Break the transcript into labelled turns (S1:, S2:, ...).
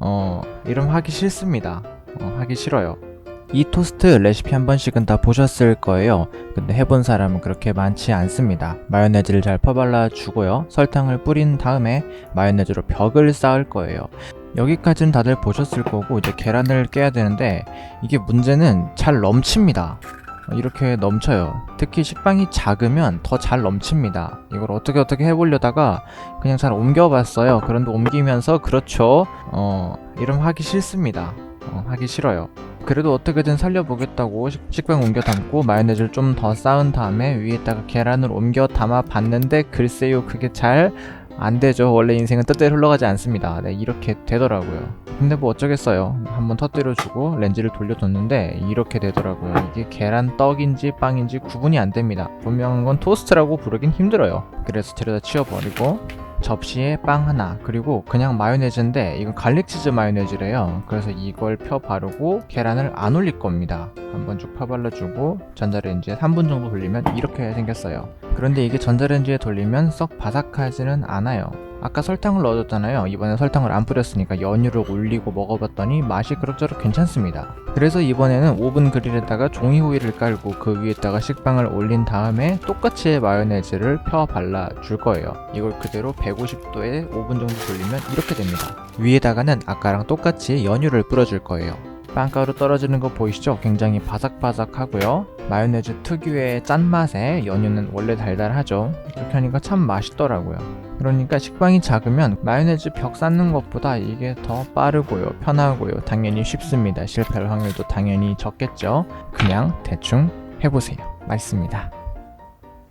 S1: 어, 이름 하기 싫습니다. 어, 하기 싫어요. 이 토스트 레시피 한 번씩은 다 보셨을 거예요. 근데 해본 사람은 그렇게 많지 않습니다. 마요네즈를 잘 퍼발라 주고요. 설탕을 뿌린 다음에 마요네즈로 벽을 쌓을 거예요. 여기까지는 다들 보셨을 거고 이제 계란을 깨야 되는데 이게 문제는 잘 넘칩니다. 어, 이렇게 넘쳐요. 특히 식빵이 작으면 더 잘 넘칩니다. 이걸 어떻게 어떻게 해보려다가 그냥 잘 옮겨봤어요. 그런데 옮기면서 그렇죠. 어, 이름 하기 싫습니다. 어, 하기 싫어요. 그래도 어떻게든 살려보겠다고 식- 식빵 옮겨 담고 마요네즈를 좀 더 쌓은 다음에 위에다가 계란을 옮겨 담아 봤는데 글쎄요 그게 잘 안 되죠. 원래 인생은 뜻대로 흘러가지 않습니다. 네, 이렇게 되더라고요. 근데 뭐 어쩌겠어요. 한번 터뜨려주고 렌즈를 돌려뒀는데 이렇게 되더라고요. 이게 계란 떡인지 빵인지 구분이 안 됩니다. 분명한 건 토스트라고 부르긴 힘들어요. 그래서 데려다 치워버리고 접시에 빵 하나 그리고 그냥 마요네즈인데 이건 갈릭치즈 마요네즈래요. 그래서 이걸 펴 바르고 계란을 안 올릴 겁니다. 한번 쭉 펴 발라주고 전자레인지에 3분 정도 돌리면 이렇게 생겼어요. 그런데 이게 전자레인지에 돌리면 썩 바삭하지는 않아요. 아까 설탕을 넣어줬잖아요. 이번엔 설탕을 안 뿌렸으니까 연유를 올리고 먹어봤더니 맛이 그럭저럭 괜찮습니다. 그래서 이번에는 오븐 그릴에다가 종이 호일을 깔고 그 위에다가 식빵을 올린 다음에 똑같이 마요네즈를 펴 발라 줄 거예요. 이걸 그대로 150도에 5분 정도 돌리면 이렇게 됩니다. 위에다가는 아까랑 똑같이 연유를 뿌려줄 거예요. 빵가루 떨어지는 거 보이시죠? 굉장히 바삭바삭하고요. 마요네즈 특유의 짠맛에 연유는 원래 달달하죠. 이렇게 하니까 참 맛있더라고요. 그러니까 식빵이 작으면 마요네즈 벽 쌓는 것보다 이게 더 빠르고요, 편하고요. 당연히 쉽습니다. 실패할 확률도 당연히 적겠죠. 그냥 대충 해보세요. 맛있습니다.